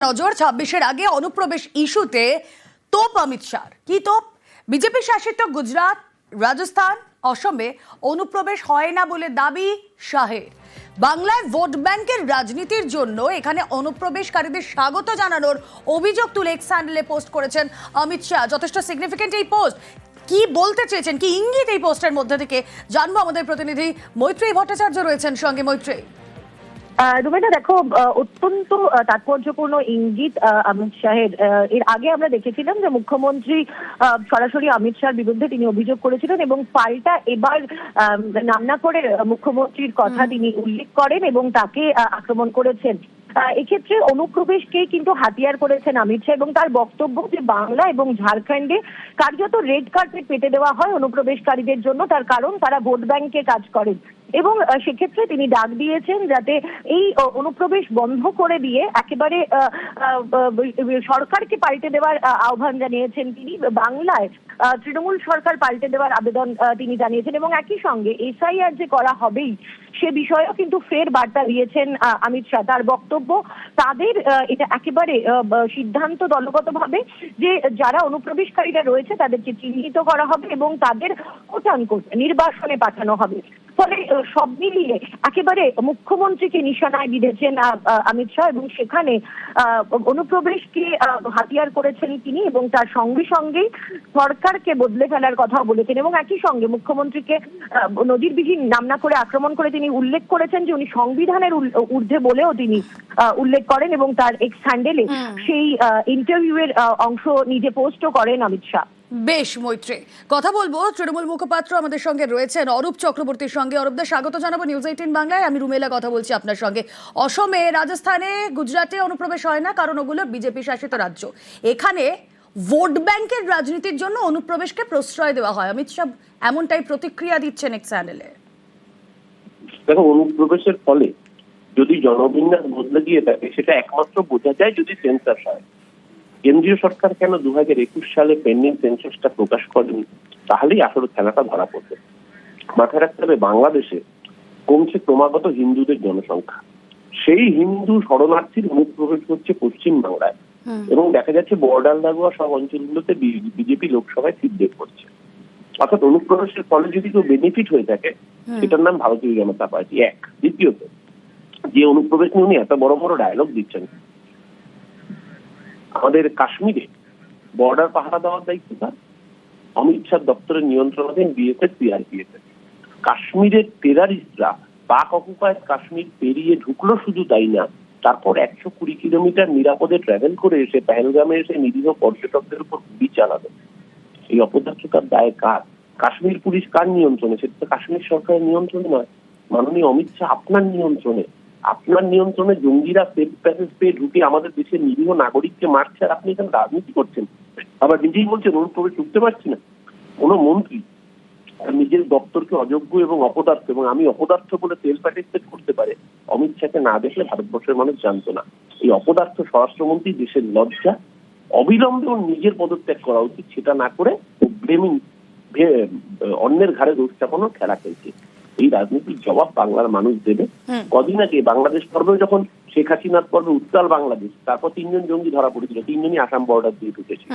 নজর, ছাব্বিশের আগে অনুপ্রবেশ ইস্যুতে তোপ অমিত শাহ কি তোপ? বিজেপি শাসিত গুজরাট, রাজস্থান, অসমে অনুপ্রবেশ হয় না বলে দাবি শাহের। বাংলায় ভোট ব্যাংকের রাজনীতির জন্য এখানে অনুপ্রবেশকারীদের স্বাগত জানানোর অভিযোগ তুলে এক্স হ্যান্ডেলে পোস্ট করেছেন অমিত শাহ। যথেষ্ট সিগনিফিকেন্ট এই পোস্ট। কি বলতে চেয়েছেন, কি ইঙ্গিত এই পোস্টের মধ্যে থেকে? জানব আমাদের প্রতিনিধি মৈত্রী ভট্টাচার্য রয়েছেন সঙ্গে মৈত্রী রুমেনা দেখো অত্যন্ত তাৎপর্যপূর্ণ ইঙ্গিত অমিত শাহের। এর আগে আমরা দেখেছিলাম যে মুখ্যমন্ত্রী সরাসরি অমিত শাহর বিরুদ্ধে তিনি অভিযোগ করেছিলেন এবং পাল্টা এবার নাম না করে মুখ্যমন্ত্রীর কথা তিনি উল্লেখ করেন এবং তাকে আক্রমণ করেছেন। আহ, এক্ষেত্রে অনুপ্রবেশকে কিন্তু হাতিয়ার করেছেন অমিত শাহ এবং তার বক্তব্য যে বাংলা এবং ঝাড়খণ্ডে কার্যত রেড কার্পেট পেতে দেওয়া হয় অনুপ্রবেশকারীদের জন্য। তার কারণ তারা ভোট ব্যাংকে কাজ করেন। এবং সেক্ষেত্রে তিনি ডাক দিয়েছেন যাতে এই অনুপ্রবেশ বন্ধ করে দিয়ে একেবারে সরকারকে পাল্টে দেওয়ার আহ্বান জানিয়েছেন তিনি। বাংলায় তৃণমূল সরকার পাল্টে দেওয়ার আবেদন তিনি জানিয়েছেন এবং একই সঙ্গে এসআইআর যে করা হবেই, সে বিষয়েও কিন্তু ফের বার্তা দিয়েছেন অমিত শাহ। তার বক্তব্য, তাদের এটা একেবারে সিদ্ধান্ত দলগতভাবে যে যারা অনুপ্রবেশকারীরা রয়েছে, তাদেরকে চিহ্নিত করা হবে এবং তাদের কোটানকোট নির্বাসনে পাঠানো হবে। ফলে সব মিলিয়ে একেবারে মুখ্যমন্ত্রীকে নিশানায় বিঁধেছেন অমিত শাহ এবং সেখানে অনুপ্রবেশকে হাতিয়ার করেছেন তিনি এবং তার সঙ্গে সঙ্গেই সরকারকে বদলে ফেলার কথাও বলেছেন এবং একই সঙ্গে মুখ্যমন্ত্রীকে নজিরবিহীন নাম না করে আক্রমণ করে তিনি উল্লেখ করেছেন যে উনি সংবিধানের ঊর্ধ্বে বলেও তিনি উল্লেখ করেন এবং তার এক্স হ্যান্ডেলে সেই ইন্টারভিউ এর অংশ নিজে পোস্টও করেন অমিত শাহ। বেশ মৈত্রী। কথা বলব, তৃণমূল মুখপাত্র আমাদের সঙ্গে রয়েছেন অরূপ চক্রবর্তীর সঙ্গে। অরূপদা, স্বাগত জানাব নিউজ এইটিন বাংলায়। আমি রুমেলা কথা বলছি আপনার সঙ্গে। অসমে, রাজস্থানে, গুজরাটে অনুপ্রবেশ হয় না, কারণ ওগুলো বিজেপি শাসিত রাজ্য। এখানে ভোট ব্যাংকের রাজনীতির জন্য অনুপ্রবেশকে প্রশ্রয় দেওয়া হয়। অমিত শাহ, এমনটাই প্রতিক্রিয়া দিচ্ছেন এক চ্যানেলে। দেখো, অনুপ্রবেশের ফলে যদি জনবিন্যাস বদলে গিয়ে থাকে, সেটা একমাত্র বোঝা যায় যদি সেন্সাস হয়। কেন্দ্রীয় সরকার কেন দু হাজার একুশ সালে পেন্ডিং সেন্সাসটা প্রকাশ করেনি তাহলেই আসলে খেলাটা ধরা পড়বে। মাথায় রাখতে হবে বাংলাদেশে কমছে ক্রমাগত হিন্দুদের জনসংখ্যা। সেই হিন্দু শরণার্থীর অনুপ্রবেশ হচ্ছে পশ্চিম বাংলায় এবং দেখা যাচ্ছে বর্ডার লাগোয়া সব অঞ্চলগুলোতে বিজেপি লোকসভায় বের করছে। অর্থাৎ অনুপ্রবেশের ফলে যদি কেউ বেনিফিট হয়ে থাকে সেটার নাম ভারতীয় জনতা পার্টি এক। দ্বিতীয়ত যে অনুপ্রবেশ নিয়ে উনি এত বড় বড় ডায়লগ দিচ্ছেন আমাদের কাশ্মীরে বর্ডার পাহারা দেওয়ার দায়িত্ব তার অমিত শাহ দপ্তরের নিয়ন্ত্রণাধীন বিএসএফ সিআরপিএফ কাশ্মীরের টেরারিস্টরা পাক অকুপায় কাশ্মীর পেরিয়ে ঢুকলো শুধু তাই না, তারপর একশো কুড়ি কিলোমিটার নিরাপদে ট্রাভেল করে এসে পেহেলগামে এসে নিরীহ পর্যটকদের উপর গুলি চালাবে এই অপদার্থতার দায় কার? কাশ্মীর পুলিশ কার নিয়ন্ত্রণে? সেটা তো কাশ্মীর সরকারের নিয়ন্ত্রণে নয়। মাননীয় অমিত শাহ আপনার নিয়ন্ত্রণে। আপনার নিয়ন্ত্রণে জঙ্গিরা সেফ প্যাসেজ পেয়ে ঢুকে আমাদের দেশের নিরীহ নাগরিককে মারছে আর আপনি এখানে রাজনীতি করছেন। আবার নিজেই বলছেন অনুপ্রবেশ ঢুকতে পারছি না। কোনো মন্ত্রী নিজের দপ্তরকে অযোগ্য এবং অপদার্থ, এবং আমি অপদার্থ বলে তেল অ্যাটেস্টেড করতে পারে, অমিত শাহকে না দেখলে ভারতবর্ষের মানুষ জানতো না। এই অপদার্থ স্বরাষ্ট্রমন্ত্রী দেশের লজ্জা, অবিলম্বে ওর নিজের পদত্যাগ করা উচিত, সেটা না করে ব্লেমিং অন্যের ঘাড়ে দোষ চাপানোর খেলা খেলছে। এই রাজনীতির জবাব বাংলার মানুষ দেবে। কদিন আগে বাংলাদেশ পর্বে যখন শেখ হাসিনার পর্বে উত্তাল বাংলাদেশ তারপর তিনজন জঙ্গি ধরা পড়েছিল তিনজনই আসাম বর্ডার দিয়ে ঢুকেছে।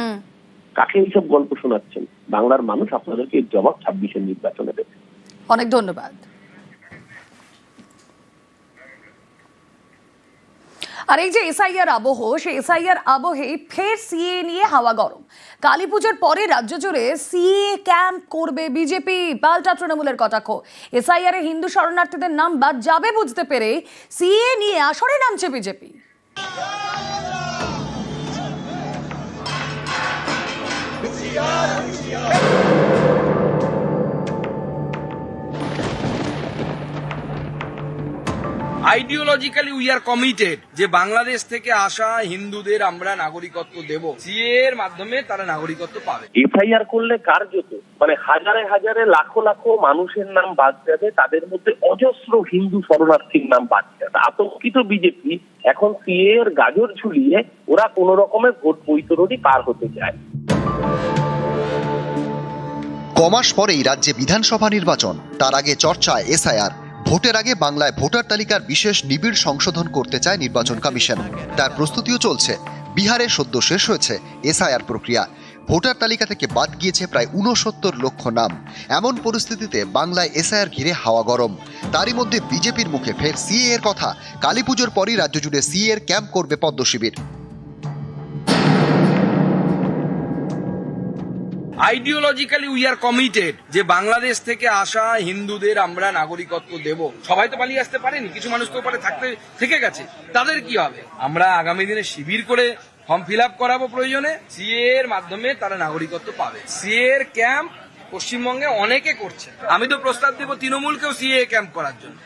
কাকে এইসব গল্প শোনাচ্ছেন? বাংলার মানুষ আপনাদেরকে জবাব ছাব্বিশের নির্বাচনে দেবে। অনেক ধন্যবাদ। আর এই যে এসআইআর আবহ, সেই এসআইআর আবহে ফের সিএ নিয়ে হাওয়া গরম। কালী পুজোর পরে রাজ্য জুড়ে সিএ ক্যাম্প করবে বিজেপি পাল্টা তৃণমূলের কটাক্ষ। এসআইআর এ হিন্দু শরণার্থীদের নাম বাদ যাবে বুঝতে পেরে সিএ নিয়ে আসরে নামছে BJP ideologically we are committed যে বাংলাদেশ থেকে আসা হিন্দুদের আমরা নাগরিকত্ব দেব। সিএ এর মাধ্যমে তারা নাগরিকত্ব পাবে। এফআইআর করলে কার্যত মানে হাজারে হাজারে লাখো লাখো মানুষের নাম বাদ যাবে তাদের মধ্যে অজস্র হিন্দু শরণার্থীর নাম বাদ যাবে। আতঙ্কিত বিজেপি এখন সিএ এর গাজর ঝুলিয়ে ওরা কোন রকমের ভোট বৈতরণী পার হতে চায়। কমাস পরেই রাজ্যে বিধানসভা নির্বাচন তার আগে চর্চায় এসআইআর ভোটের আগে বাংলায় ভোটার তালিকার বিশেষ নিবিড় সংশোধন করতে চায় নির্বাচন কমিশন। তার প্রস্তুতিও চলছে। বিহারে সদ্য শেষ হয়েছে এসআইআর প্রক্রিয়া। ভোটার তালিকা থেকে বাদ গিয়েছে প্রায় উনসত্তর লক্ষ নাম। এমন পরিস্থিতিতে বাংলায় এসআইআর ঘিরে হাওয়া গরম। তারই মধ্যে বিজেপির মুখে ফের সিএ এর কথা। কালীপুজোর পরই রাজ্য জুড়ে সিএ এর ক্যাম্প করবে পদ্ম আইডিওলজিক্যালি উই আর কমিটেড যে বাংলাদেশ থেকে আসা হিন্দুদের আমরা নাগরিকত্ব দেব। সবাই তো পালিয়ে আসতে পারেনি, কিছু মানুষ তো ওপারে থাকতে থেকে গেছে। তাদের কি হবে? আমরা আগামী দিনে শিবির করে ফর্ম ফিল আপ করাবো প্রয়োজনে। সিএ এর মাধ্যমে তারা নাগরিকত্ব পাবে। সিএ এর ক্যাম্প পশ্চিমবঙ্গে অনেকে করছে। আমি তো প্রস্তাব দেবো তৃণমূলকেও সিএ ক্যাম্প করার জন্য।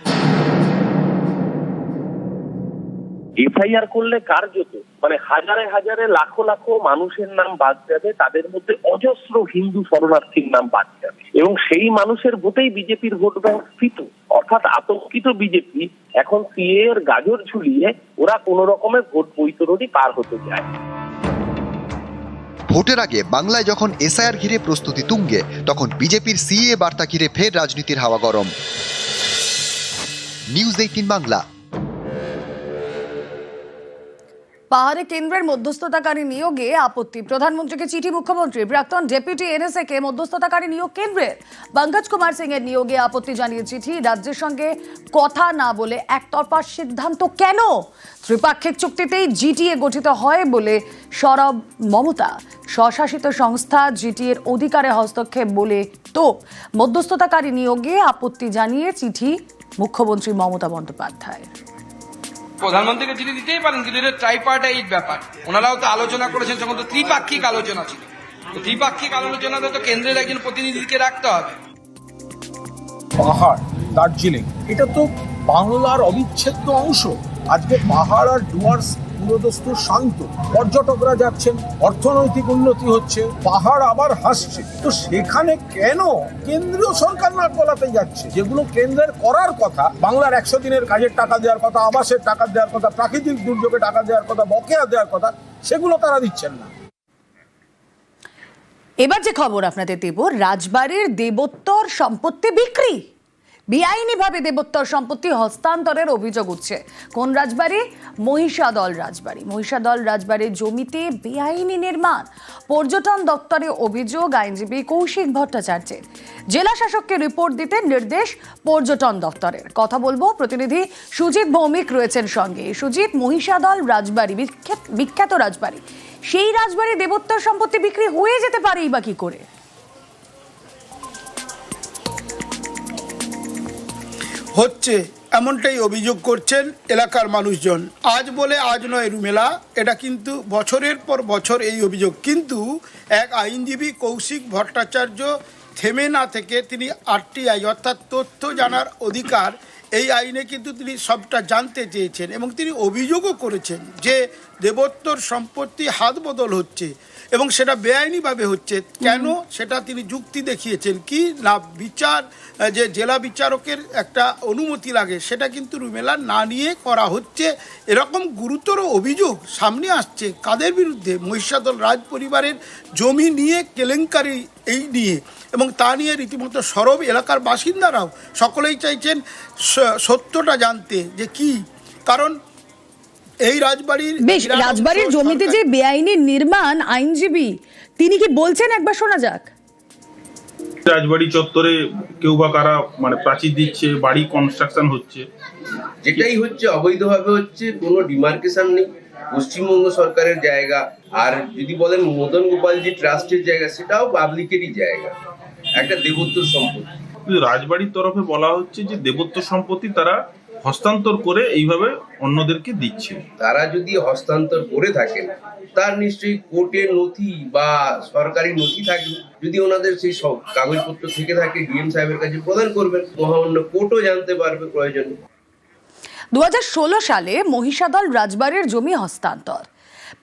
এফআইআর করলে কার্যত মানে হাজারে হাজারে লাখো লাখো মানুষের নাম বাদ যাবে, তাদের মধ্যে অজস্র হিন্দু শরণার্থীর নাম বাদ যাবে। এবং সেই মানুষের ভোটেই বিজেপির ভোট ব্যাংক স্থিত অর্থাৎ আতঙ্কিত বিজেপি এখন সিএ এর গাজর ঝুলিয়ে ওরা কোন রকমের ভোট বৈতরণী পার হতে চায় ভোটের আগে বাংলায় যখন এসআইআর ঘিরে প্রস্তুতি তুঙ্গে, তখন বিজেপির সিএ বার্তা ঘিরে ফের রাজনীতির হাওয়া গরম। News eighteen Bangla. পাহাড়ে কেন্দ্রের মধ্যস্থতাকারী নিয়োগে আপত্তি। প্রধানমন্ত্রীকে চিঠি মুখ্যমন্ত্রী, প্রাক্তন ডেপুটি এনএসএ কে মধ্যস্থতাকারী নিয়োগ কেন্দ্রের। পঙ্কজ কুমার সিং এর নিয়োগে আপত্তি জানিয়ে চিঠি, রাজ্যের সঙ্গে কথা না বলে একতরফা সিদ্ধান্ত কেন? ত্রিপাক্ষিক চুক্তিতেই জিটিএ গঠিত হয় বলে সরব মমতা। স্বশাসিত সংস্থা জিটিএর অধিকারে হস্তক্ষেপ বলে তো মধ্যস্থতাকারী নিয়োগে আপত্তি জানিয়ে চিঠি মুখ্যমন্ত্রী মমতা বন্দ্যোপাধ্যায় প্রধানমন্ত্রীকে চিঠি দিতেই পারেন, কিন্তু এটা ট্রাইপার্টাইট ব্যাপার। ওনারাও তো আলোচনা করেছেন, তখন তো ত্রিপাক্ষিক আলোচনা ছিল। ত্রিপাক্ষিক আলোচনা তো কেন্দ্রের একজন প্রতিনিধিকে রাখতে হবে। পাহাড়, দার্জিলিং, এটা তো বাংলার অবিচ্ছেদ্য অংশ। আজকে পাহাড় আর ডুয়ার্স পুরোদস্তুর শান্ত। পর্যটকরা যাচ্ছেন, অর্থনৈতিক উন্নতি হচ্ছে, পাহাড় আবার হাসছে। তো সেখানে কেন কেন্দ্রীয় সরকার না গলাতে যাচ্ছে? যেগুলো কেন্দ্রের করার কথা, বাংলার একশো দিনের কাজের টাকা দেওয়ার কথা, আবাসের টাকা দেওয়ার কথা, প্রাকৃতিক দুর্যোগে টাকা দেওয়ার কথা, বকেয়া দেওয়ার কথা, সেগুলো তারা দিচ্ছেন না। এবার যে খবর আপনাদের দেব, রাজবাড়ির দেবোত্তর সম্পত্তি বিক্রি। বেআইনিভাবে দেবোত্তর সম্পত্তি হস্তান্তরের অভিযোগ উঠছে। কোন রাজবাড়ি? মহিষাদল রাজবাড়ি। মহিষাদল রাজবাড়ির জমিতে বেআইনি নির্মাণ। পর্যটন দপ্তরে অভিযোগ, আইনজীবী কৌশিক ভট্টাচার্যের জেলা শাসককে রিপোর্ট দিতে নির্দেশ পর্যটন দপ্তরের। কথা বলব, প্রতিনিধি সুজিত ভৌমিক রয়েছেন সঙ্গে। সুজিত, মহিষাদল রাজবাড়ি বিখ্যাত রাজবাড়ি। সেই রাজবাড়ি দেবোত্তর সম্পত্তি বিক্রি হয়ে যেতে পারেই বা কি করে? হচ্ছে, এমনটাই অভিযোগ করছেন এলাকার মানুষজন। আজ বলে আজ নয় রুমেলা, এটা কিন্তু বছরের পর বছর এই অভিযোগ। কিন্তু এক আইনজীবী কৌশিক ভট্টাচার্য থেমে না থেকে তিনি আরটিআই, অর্থাৎ তথ্য জানার অধিকার এই আইনে কিন্তু তিনি সবটা জানতে চেয়েছেন এবং তিনি অভিযোগও করেছেন যে দেবোত্তর সম্পত্তি হাত বদল হচ্ছে এবং সেটা বেআইনিভাবে হচ্ছে। কেন? সেটা তিনি যুক্তি দেখিয়েছেন। কি না বিচার যে জেলা বিচারকের একটা অনুমতি লাগে সেটা কিন্তু রুমেলা না নিয়ে করা হচ্ছে। এরকম গুরুতর অভিযোগ সামনে আসছে কাদের বিরুদ্ধে? মহিষাদল রাজ পরিবারের জমি নিয়ে কেলেঙ্কারি এই নিয়ে। এবং তা নিয়ে রীতিমতো সরব এলাকার বাসিন্দারাও সকলেই চাইছেন সত্যটা জানতে যে কি। কারণ এই রাজবাড়ির বেশ রাজবাড়ির জমিতে যে বেআইনি নির্মাণ আইনজীবী তিনি কি বলছেন একবার শোনা যাক? রাজবাড়ি চত্বরে কেউ বা কারা মানে প্রাচীর দিচ্ছে বাড়ি কনস্ট্রাকশন হচ্ছে। যেটাই হচ্ছে অবৈধভাবে হচ্ছে কোনো ডিমার্কেশন নেই। পশ্চিমবঙ্গ সরকারের জায়গা আর যদি বলেন মদন গোপালজি ট্রাস্টের জায়গা সেটাও পাবলিকেরই জায়গা। একটা দেবোত্তর সম্পত্তি। রাজবাড়ির তরফে বলা হচ্ছে যে দেবত্ব সম্পত্তি তারা হস্তান্তর করে এইভাবে অন্যদেরকে দিচ্ছে। তারা যদি হস্তান্তর করে থাকেন তার নিশ্চয়ই কোর্টের নথি বা সরকারি নথি থাকবে। যদি ওনাদের সেই সব কাগজপত্র থেকে থাকে ডিএম সাহেবের কাছে প্রদান করবেন মহামান্য কোর্টও জানতে পারবে প্রয়োজনে। দু হাজার ষোলো সালে মহিষাদল রাজবাড়ির জমি হস্তান্তর।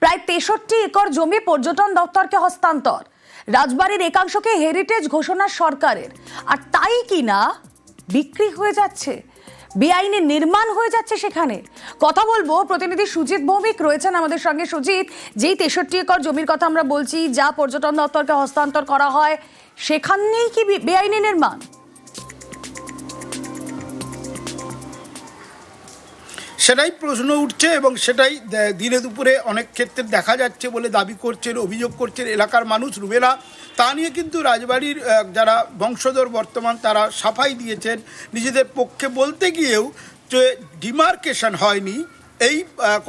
প্রায় তেষট্টি একর জমি পর্যটন দপ্তরকে হস্তান্তর। রাজবাড়ির একাংশকে হেরিটেজ ঘোষণা সরকারের। আর তাই কি না বিক্রি হয়ে যাচ্ছে। বেআইনি নির্মাণ হয়ে যাচ্ছে সেখানে। কথা বলব প্রতিনিধি সুজিত ভৌমিক রয়েছেন আমাদের সঙ্গে। সুজিত, যেই তেষট্টি একর জমির কথা আমরা বলছি, যা পর্যটন দপ্তরকে হস্তান্তর করা হয় সেখানেই কি বেআইনি নির্মাণ? সেটাই প্রশ্ন উঠছে এবং সেটাই দিনে দুপুরে অনেক ক্ষেত্রে দেখা যাচ্ছে বলে দাবি করছেন, অভিযোগ করছেন এলাকার মানুষ রুবেলা। তা নিয়ে কিন্তু রাজবাড়ির যারা বংশধর বর্তমান তারা সাফাই দিয়েছেন। নিজেদের পক্ষে বলতে গিয়েও যে ডিমার্কেশন হয়নি, এই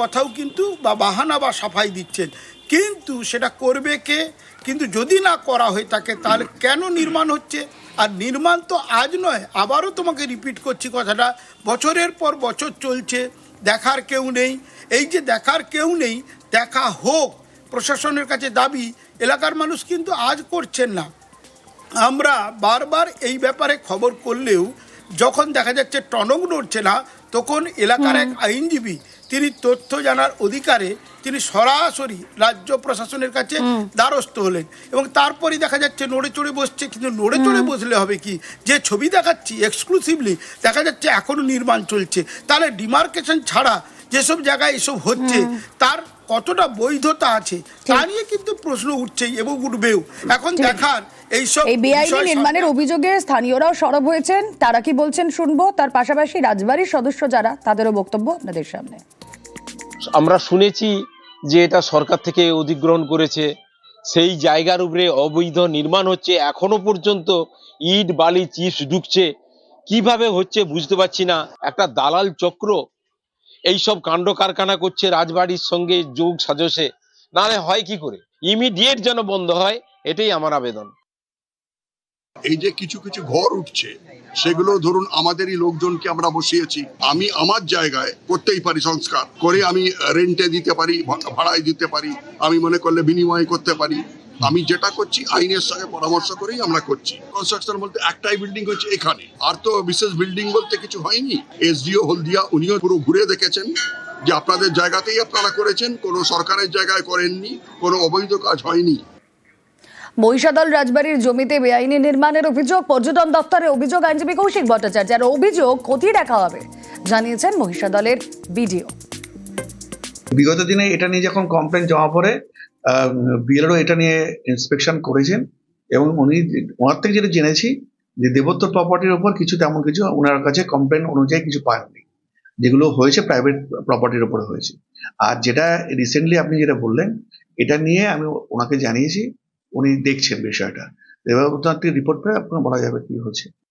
কথাও কিন্তু বা বাহানা বা সাফাই দিচ্ছেন। কিন্তু সেটা করবে কে? কিন্তু যদি না করা হয়ে থাকে, তাহলে কেন নির্মাণ হচ্ছে? আর নির্মাণ তো আজ নয়, আবারও তোমাকে রিপিট করছি কথাটা। বছরের পর বছর চলছে দেখার কেউ নেই। এই যে দেখার কেউ নেই, দেখা হোক, প্রশাসনের কাছে দাবি, এলাকার মানুষ কিন্তু আজ করছেন না। আমরা বারবার এই ব্যাপারে খবর করলেও যখন দেখা যাচ্ছে টনক নড়ছে না তখন এলাকার এক আইনজীবী তিনি তথ্য জানার অধিকারে তিনি সরাসরি রাজ্য প্রশাসনের কাছে দ্বারস্থ হলেন এবং তারপরেই দেখা যাচ্ছে নড়ে চড়ে বসছে। কিন্তু নড়ে চড়ে বসলে হবে কি? যে ছবি দেখাচ্ছি এক্সক্লুসিভলি দেখা যাচ্ছে এখনও নির্মাণ চলছে। তাহলে ডিমার্কেশন ছাড়া যেসব জায়গায় এসব হচ্ছে তার কতটা বৈধতা আছে তা নিয়ে কিন্তু প্রশ্ন উঠছেই এবং উঠবেও। এখন এইসব এই বেআইনি নির্মাণের অভিযোগে স্থানীয়রাও সরব হয়েছেন। তারা কি বলছেন শুনব। তার পাশাপাশি রাজবাড়ির সদস্য যারা তাদেরও বক্তব্য আপনাদের সামনে। আমরা শুনেছি যে এটা সরকার থেকে অধিগ্রহণ করেছে। সেই জায়গার উপরে অবৈধ নির্মাণ হচ্ছে। এখনও পর্যন্ত ইট বালি চিপস ঢুকছে। কীভাবে হচ্ছে বুঝতে পারছি না। একটা দালাল চক্র এইসব কাণ্ড কারখানা করছে রাজবাড়ির সঙ্গে যোগ সাজসে। নাহলে হয় কি করে? ইমিডিয়েট যেন বন্ধ হয়, এটাই আমার আবেদন। এই যে কিছু কিছু ঘর উঠছে, সেগুলো ধরুন আমাদেরই লোকজনকে আমরা বসিয়েছি। আমি আমার জায়গায় করতেই পারি সংস্কার। করে আমি রেন্টে দিতে পারি, ভাড়ায় দিতে পারি। আমি মনে করলে বিনিময় করতে পারি। আমি যেটা করছি, আইনের সঙ্গে পরামর্শ করেই আমরা করছি। কনস্ট্রাকশন বলতে একটাই বিল্ডিং হচ্ছে এখানে। আর তো বিশেষ বিল্ডিং বলতে কিছু হয়নি। এসডিও হলদিয়া, উনিও পুরো ঘুরে দেখেছেন যে আপনাদের জায়গাতেই আপনারা করেছেন। কোনো সরকারের জায়গায় করেননি, কোনো অবৈধ কাজ হয়নি। মহিষাদল রাজবাড়ির জমিতে বেআইনি নির্মাণের অভিযোগ, পর্যটন দপ্তরের অভিযোগ, আইনজীবী কৌশিক ভট্টাচার্য আর অভিযোগ ক্ষতি দেখা হবে, জানিয়েছেন মহিষাদলের বিডিও। বিগত দিনে এটা নিয়ে যখন কমপ্লেন জমা পড়ে বিএলও এটা নিয়ে ইন্সপেকশন করেছেন এবং উনি ওনার থেকে যেটা জেনেছি যে দেবত্ব প্রপার্টির ওপর কিছু তেমন কিছু ওনার কাছে কমপ্লেন অনুযায়ী কিছু পাননি, যেগুলো হয়েছে প্রাইভেট প্রপার্টির উপর হয়েছে। আর যেটা রিসেন্টলি আপনি যেটা বললেন, এটা নিয়ে আমি ওনাকে জানিয়েছি, উনি দেখছেন বিষয়টা। এবার রিপোর্ট পেয়ে আপনার বলা যাবে কি হচ্ছে।